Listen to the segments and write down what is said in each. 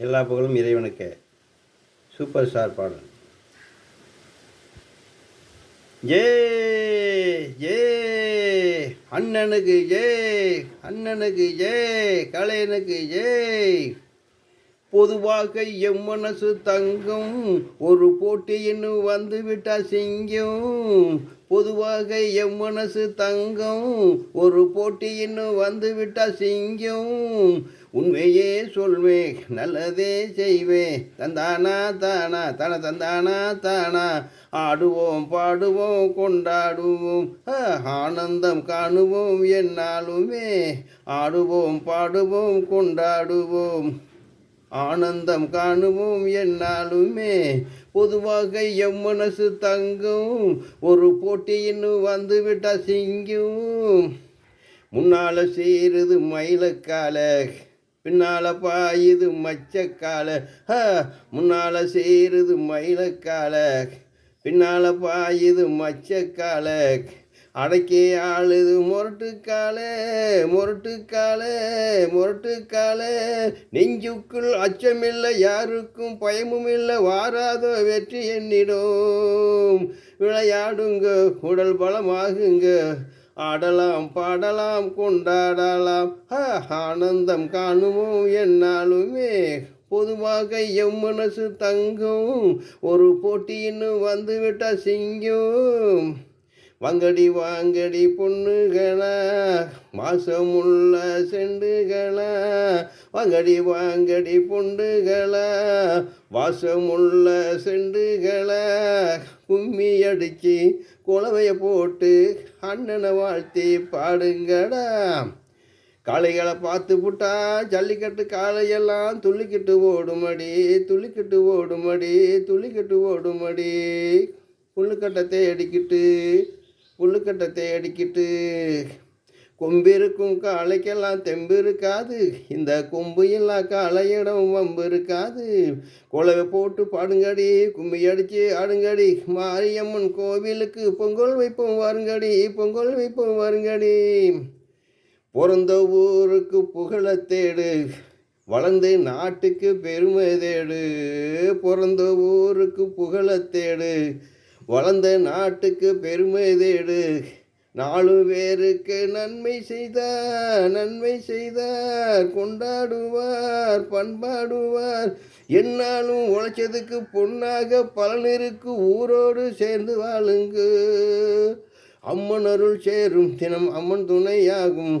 எல்லா புகழும் இறைவனுக்கு. சூப்பர் ஸ்டார் பாடல். ஏ ஏ அண்ணனுக்கு ஏ அண்ணனுக்கு ஏ கலையனுக்கு ஏ. பொதுவாக எம் மனசு தங்கும் ஒரு போட்டின்னு வந்துவிட்டா சிங்கம். பொதுவாக எம் மனசு தங்கம் ஒரு போட்டின்னு வந்துவிட்டா சிங்கம். உண்மையே சொல்வே நல்லதே செய்வேன் தந்தானா தானா தன தந்தானா தானா. ஆடுவோம் பாடுவோம் கொண்டாடுவோம். ஆ, ஆனந்தம் காணுவோம் என்னாலுமே. ஆடுவோம் பாடுவோம் கொண்டாடுவோம். ஆனந்தம் காணுவோம் என்னாலுமே. பொதுவாக எம் மனசு தங்கும். ஒரு போட்டின்னு வந்துவிட்டா சிங்கும். முன்னால சேருது மயிலக்கால. பின்னால பாயுது மச்சக்கால. ஹ, முன்னால சேருது மயிலக்கால. பின்னால பாயுது மச்சக்கால. அடக்கே ஆளுது முரட்டுக்கால முரட்டுக்கால முரட்டுக்கால. நெஞ்சுக்குள் அச்சமில்லை யாருக்கும் பயமும் இல்லை வாராதோ வெற்றி என்னிடோம். விளையாடுங்க உடல் பலமாகுங்க. ஆடலாம் பாடலாம் கொண்டாடலாம். ஆனந்தம் காணுவோம் என்னாலுமே? பொதுவாக எம் மனசு தங்கும். ஒரு போட்டின்னு வந்து விட்டா சிங்கம். வாங்கடி வாங்கடி பொண்ணுகளா மாசமுள்ள செண்டுகளா. வாங்கடி வாங்கடி பொண்டுகளா வாசமுள்ள செண்டுகளா. கும்மி அடிச்சு குலவைய போட்டு அண்ணனை வாழ்த்தி பாடுங்கடா. காளைகளை பார்த்து புட்டா ஜல்லிக்கட்டு காளையெல்லாம் துள்ளிக்கிட்டு ஓடுமடி துள்ளிக்கிட்டு ஓடுமடி துள்ளிக்கிட்டு ஓடுமடி. புல்லுக்கட்டை தேடிக்கிட்டு புல்லுக்கட்டை தேடிக்கிட்டு கொம்பிருக்கும் காளைக்கெல்லாம் தெம்பு இருக்காது. இந்த கொம்பு எல்லாம் காளையிடம் வம்பு இருக்காது. குழவை போட்டு பாடுங்கடி கும்மி அடிச்சு ஆடுங்கடி. மாரியம்மன் கோவிலுக்கு பொங்கல் வைப்போம் வருங்கடி பொங்கல் வைப்போம் வருங்கடி. பிறந்த ஊருக்கு புகழ தேடு வளர்ந்து நாட்டுக்கு பெருமை தேடு. பிறந்த ஊருக்கு புகழ தேடு வளர்ந்த நாட்டுக்கு பெருமை தேடு. நாலு பேருக்கு நன்மை செய்தார் நன்மை செய்தார் கொண்டாடுவார் பண்பாடுவார். என்னாலும் உழைச்சதுக்கு பொன்னாக பலனிருக்கு ஊரோடு சேர்ந்து வாழுங்கு. அம்மன் அருள் சேரும் தினம் அம்மன் துணையாகும்.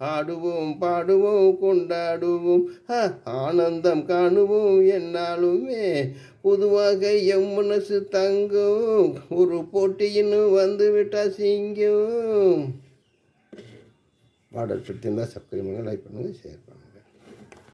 ஆடுவோம் பாடுவோம் கொண்டாடுவோம். ஆனந்தம் காணுவோம் என்னாலுமே. பொதுவாக எம் மனசு தங்கும். ஒரு போட்டின்னு வந்து விட்டா சிங்கம். பாடல் பிடித்திருந்தால் சப்ஸ்கிரைப் பண்ணுங்கள் லைக் பண்ணுங்கள் ஷேர் பண்ணுங்கள்